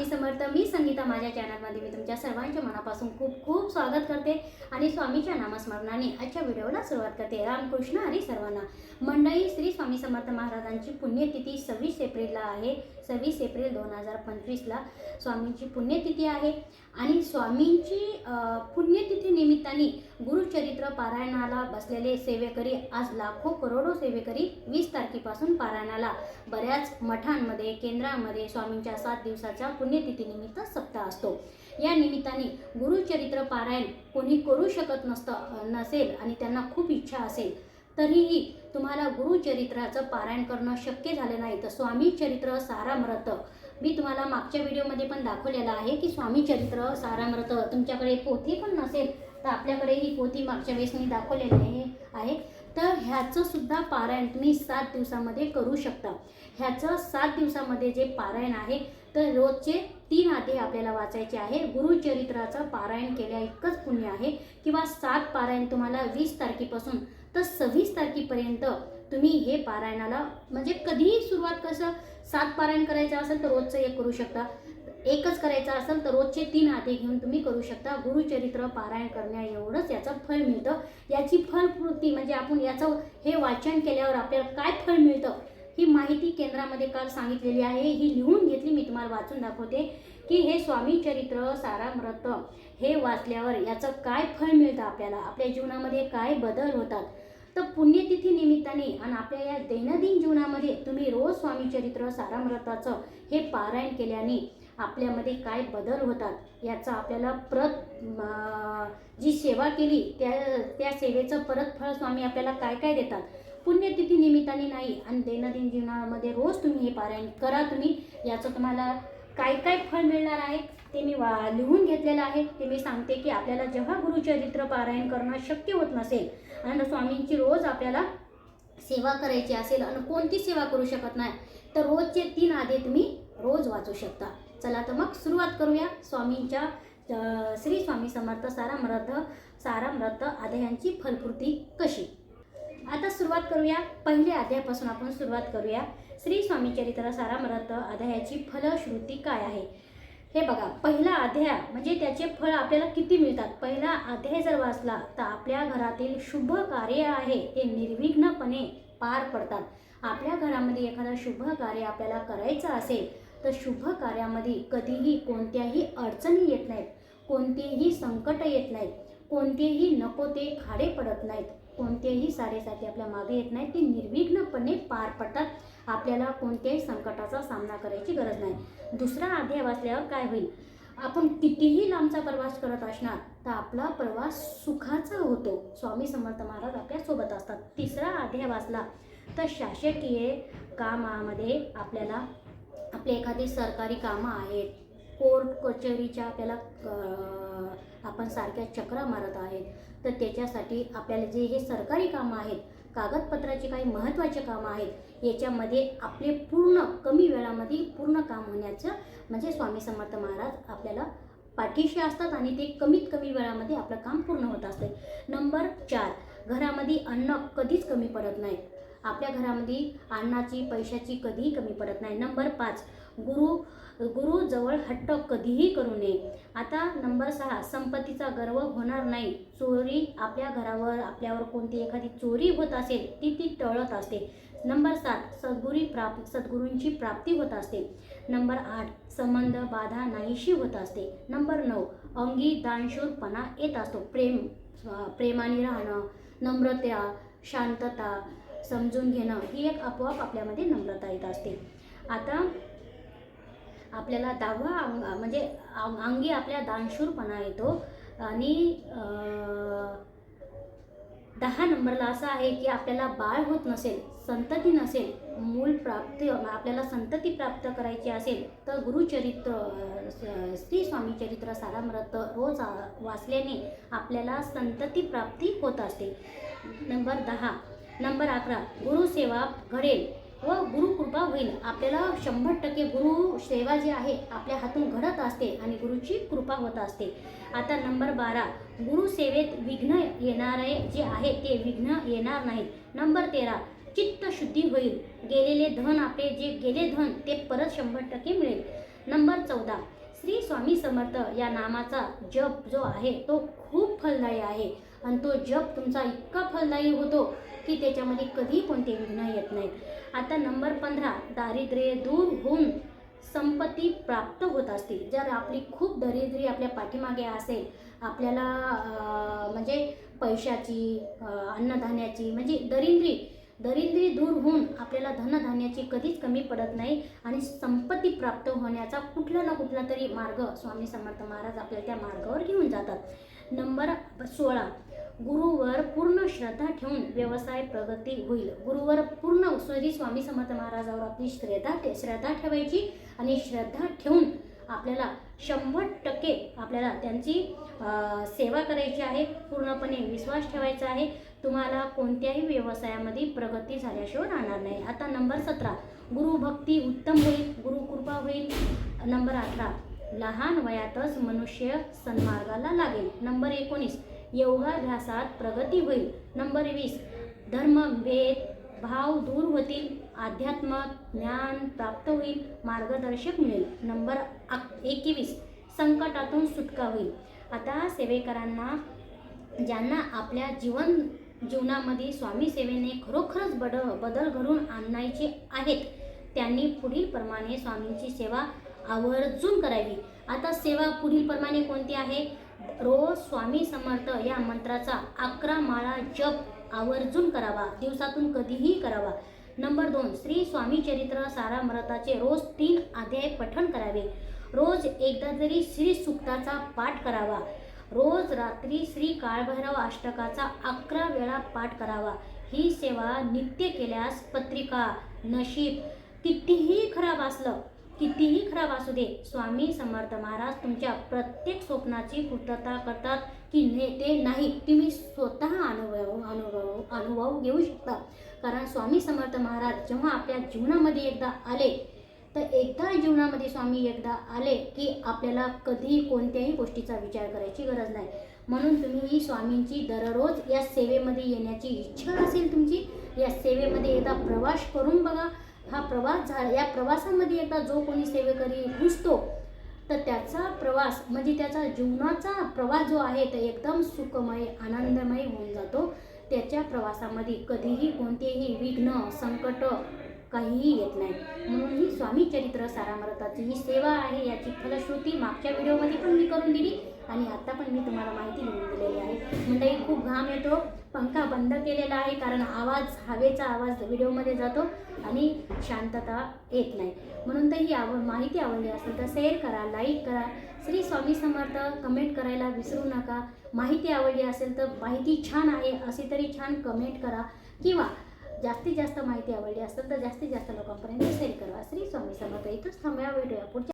स्वामी समर्थ मी संगीता माझ्या चॅनलमध्ये मी तुमच्या सर्वांच्या मनापासून खूप खूप स्वागत करते आणि स्वामीच्या नामस्मरणाने आजच्या व्हिडिओला सुरुवात करते. रामकृष्ण हरी सर्वांना. मंडळी श्री स्वामी समर्थ महाराजांची पुण्यतिथी सव्वीस एप्रिलला आहे. सव्वीस एप्रिल दोन हजार पंचवीसला स्वामींची पुण्यतिथी आहे. आणि स्वामींची पुण्यतिथी निमित्ताने गुरुचरित्र पारायणाला बसलेले सेवेकरी आज लाखो करोडो सेवेकरी वीस तारखेपासून पारायणाला. बऱ्याच मठांमध्ये केंद्रामध्ये स्वामींच्या सात दिवसाच्या पुण्यतिथीनिमित्त सप्ताह असतो. या निमित्ताने गुरुचरित्र पारायण कोणी करू शकत नसतं नसेल आणि त्यांना खूप इच्छा असेल तरीही तुम्हाला गुरुचरित्राचं पारायण करणं शक्य झालं नाही. तर स्वामी चरित्र सारामृत. मी तुम्हाला मागच्या व्हिडिओमध्ये पण दाखवलेलं आहे की स्वामी चरित्र सारामृत तुमच्याकडे पोथी पण नसेल तर आपल्याकडे ही पोथी मागच्या वेळेस मी दाखवलेली आहे आहे. तर ह्याचं सुद्धा पारायण तुम्ही सात दिवसामध्ये करू शकता. ह्याचं सात दिवसामध्ये जे पारायण आहे तर रोजचे तीन आठे आपल्याला वाचायचे आहे. गुरुचरित्राचं पारायण केल्या इतकंच पुण्य आहे. किंवा सात पारायण तुम्हाला वीस तारखेपासून तर सव्वीस तारखेपर्यंत तुम्ही हे पारायणाला म्हणजे कधीही सुरुवात कसं सात पारायण करायचं असेल तर रोजचं एक करू शकता. एकच करायचं असेल तर रोजचे तीन आधे घेऊन तुम्ही करू शकता. गुरुचरित्र पारायण करण्या एवढंच याचं फळ मिळतं. याची फलपूर्ती म्हणजे आपण याचं हे वाचन केल्यावर आपल्याला काय फळ मिळतं? ही माहिती केंद्रामध्ये काल सांगितलेली आहे. ही लिहून घेतली मी तुम्हाला वाचून दाखवते. की हे स्वामी चरित्र सारामृत हे वाचल्यावर याचं काय फळ मिळतं आपल्याला? आपल्या जीवनामध्ये काय बदल होतात? तर पुण्यतिथी निमित्ताने आणि आपल्या या दैनंदिन जीवनामध्ये तुम्ही रोज स्वामी चरित्र सारामृताचं हे पारायण केल्याने आपल्यामध्ये काय बदल होतात? याचा आपल्याला परत जी सेवा केली त्या त्या सेवेचं परत फळ स्वामी आपल्याला काय काय देतात? पुण्यतिथी निमित्ताने नाही आणि दैनंदिन जीवनामध्ये रोज तुम्ही हे पारायण करा तुम्ही. याचं तुम्हाला काय काय फळ मिळणार आहे ते मी वा लिहून घेतलेलं आहे. ते मी सांगते की आपल्याला जेव्हा गुरुचरित्र पारायण करणं शक्य होत नसेल आणि स्वामींची रोज आपल्याला सेवा करायची असेल आणि कोणती सेवा करू शकत नाही तर रोजचे तीन आधे तुम्ही रोज वाचू शकता. चला तर मग सुरुवात करूया. स्वामींच्या श्री स्वामी समर्थ सारामृत सारामृत आधयांची फलपूर्ती कशी? आता सुरुवात करूया. पहिल्या अध्यायापासून आपण सुरुवात करूया. श्री स्वामी चरित्र सारामृत अध्यायाची फलश्रुती काय आहे? हे बघा पहिला अध्याय म्हणजे त्याचे फळ आपल्याला किती मिळतात? पहिला अध्याय जर वाचला तर आपल्या घरातील शुभ कार्य आहे ते निर्विघ्नपणे पार पडतात. आपल्या घरामध्ये एखादं शुभ कार्य आपल्याला करायचं असेल तर शुभ कार्यामध्ये कधीही कोणत्याही अडचणी येत नाहीत. कोणतेही संकट येत नाहीत. कोणतेही नको ते खाडे पडत नाहीत. कोणतेही साडेसाती आपल्या मागे येत नाहीत ते निर्विघ्नपणे पार पडतात. आपल्याला कोणत्याही संकटाचा सामना करायची गरज नाही. दुसरा अध्याय वाचल्यावर काय होईल? आपण कितीही लांबचा प्रवास करत असणार तर आपला प्रवास सुखाचा होतो. स्वामी समर्थ महाराज आपल्यासोबत असतात. तिसरा अध्याय वाचला तर शासकीय कामामध्ये आपल्याला आपले एखादी सरकारी कामं आहेत. कोर्ट कचेरीच्या आपल्याला आपण सारख्या चक्रा मारत आहेत. तर त्याच्यासाठी आपल्याला जे हे सरकारी कामं आहेत कागदपत्राची काही महत्त्वाचे कामं आहेत याच्यामध्ये आपले पूर्ण कमी वेळामध्ये पूर्ण काम होण्याचं म्हणजे स्वामी समर्थ महाराज आपल्याला पाठीशी असतात आणि ते कमीत कमी वेळामध्ये आपलं काम पूर्ण होत असते. नंबर चार घरामध्ये अन्न कधीच कमी पडत नाही. आपल्या घरामध्ये अन्नाची पैशाची कधीही कमी पडत नाही. नंबर पाच गुरु गुरुजवळ हट्ट कधीही करू नये. आता नंबर सहा संपत्तीचा गर्व होणार नाही. चोरी आपल्या घरावर आपल्यावर कोणती एखादी चोरी होत असेल ती ती टळत असते. नंबर सात सद्गुरी प्राप सद्गुरूंची प्राप्ती होत असते. नंबर आठ संबंध बाधा नाहीशी होत असते. नंबर नऊ अंगी दानशूरपणा येत असतो. प्रेम प्रेमाने राहणं नम्रता शांतता समजून घेणं ही एक आपोआप आपल्यामध्ये नम्रता येत असते. आता आपल्याला दहावा अंग म्हणजे अंग- अंगी आपल्या दानशूरपणा येतो. आणि दहा नंबरला असं आहे की आपल्याला बाळ होत नसेल संतती नसेल मूल प्राप्ती आपल्याला संतती प्राप्त करायची असेल तर गुरुचरित्र श्री स्वामी चरित्र सारामृत रोज वाचल्याने आपल्याला संतती प्राप्ती होत असते. नंबर दहा. नंबर अकरा. गुरुसेवा घडेल. व गुरुकृपा होईल. आपल्याला शंभर टक्के गुरु सेवा जी आहे आपल्या हातून घडत असते आणि गुरुची कृपा होत असते. आता नंबर बारा गुरुसेवेत विघ्न येणारे जे आहे ते विघ्न येणार नाहीत. नंबर तेरा चित्त शुद्धी होईल. गेलेले धन आपले जे गेले धन ते परत शंभर टक्के मिळेल. नंबर चौदा श्री स्वामी समर्थ या नामाचा जप जो आहे तो खूप फलदायी आहे. आणि तो जप तुमचा इतका फलदायी होतो की त्याच्यामध्ये कधी कोणते विघ्न येत नाहीत. आता नंबर पंधरा दारिद्र्य दूर होऊन संपत्ती प्राप्त होत असते. जर आपली खूप दरिद्री आपल्या पाठीमागे असेल आपल्याला म्हणजे पैशाची अन्नधान्याची म्हणजे दरिद्री दरिद्री दूर होऊन आपल्याला धनधान्याची कधीच कमी पडत नाही आणि संपत्ती प्राप्त होण्याचा कुठला ना कुठला तरी मार्ग स्वामी समर्थ महाराज आपल्याला त्या मार्गावर घेऊन जातात. नंबर सोळा गुरुवर पूर्ण श्रद्धा ठेवून व्यवसाय प्रगती होईल. गुरुवर पूर्ण श्री स्वामी समर्थ महाराजावर आपली श्रद्धा ठे श्रद्धा ठेवायची आणि श्रद्धा ठेवून आपल्याला शंभर टक्के आपल्याला त्यांची सेवा करायची आहे. पूर्णपणे विश्वास ठेवायचा आहे. तुम्हाला कोणत्याही व्यवसायामध्ये प्रगती झाल्याशिवाय राहणार नाही. आता नंबर सतरा. गुरुभक्ती उत्तम होईल. गुरुकृपा होईल. नंबर अठरा. लहान वयातच मनुष्य सन्मार्गाला लागेल. नंबर एकोणीस. योगाभ्यासात प्रगती होईल. नंबर वीस. धर्म भेद भाव दूर होतील. अध्यात्म ज्ञान प्राप्त होईल. मार्गदर्शक मिळेल. नंबर एकवीस. संकटातून सुटका होईल. आता सेवेकरांना ज्यांना आपल्या जीवन जीवनामध्ये स्वामी सेवेने खरोखरच बड बदल घडून आणायचे आहेत त्यांनी पुढील प्रमाणे स्वामींची सेवा आवर्जून करावी. आता सेवा पुढील प्रमाणे कोणती आहे? रोज स्वामी समर्थ या मंत्राचा अकरा माळा जप आवर्जून करावा. दिवसातून कधीही करावा. नंबर दोन श्री स्वामी चरित्र सारामृताचे रोज तीन अध्याय पठण करावे. रोज एकदा तरी श्री सुक्ताचा पाठ करावा. रोज रात्री श्री काळभैरव अष्टकाचा अकरा वेळा पाठ करावा. ही सेवा नित्य केल्यास पत्रिका नशीब कितीही खराब असलं कितीही खराब असू दे स्वामी समर्थ महाराज तुमच्या प्रत्येक स्वप्नाची पूर्तता करतात की ने ते नाही तुम्ही स्वतः अनुभव अनुभव अनुभव घेऊ शकता. कारण स्वामी समर्थ महाराज जेव्हा आपल्या जीवनामध्ये एकदा आले तर एकदा जीवनामध्ये स्वामी एकदा आले की आपल्याला कधी कोणत्याही गोष्टीचा विचार करायची गरज नाही. म्हणून तुम्ही ही स्वामींची दररोज या सेवेमध्ये येण्याची इच्छा असेल तुमची या सेवेमध्ये एकदा प्रवास करून बघा. हा प्रवास झाला या प्रवासामध्ये एकदा जो कोणी सेवेकरी घुसतो तर त्याचा प्रवास म्हणजे त्याचा जीवनाचा प्रवास जो आहे तो एकदम सुखमय आनंदमय होऊन जातो. त्याच्या प्रवासामध्ये कधीही कोणतेही विघ्न संकट काहीही येत नाही. म्हणून ही स्वामी चरित्र सारामृताची ही सेवा आहे याची फलश्रुती मागच्या व्हिडिओमध्ये पण मी करून दिली आणि आता पण मी तुम्हाला माहिती लिहून दिलेली आहे. मंडळी खूप घाम येतो. पंखा बंद केलेला आहे कारण आवाज हवेचा आवाज व्हिडिओमध्ये जातो आणि शांतता येत नाही. म्हणून तर ही आव माहिती आवडली असेल तर शेअर करा लाईक करा. श्री स्वामी समर्थ कमेंट करायला विसरू नका. माहिती आवडली असेल तर माहिती छान आहे अशी तरी छान कमेंट करा. किंवा जास्तीत जास्त माहिती आवडली असेल तर जास्तीत जास्त लोकांपर्यंत शेअर करा. श्री स्वामी समर्थ. इथंच थांबया. भेटूया पुढच्या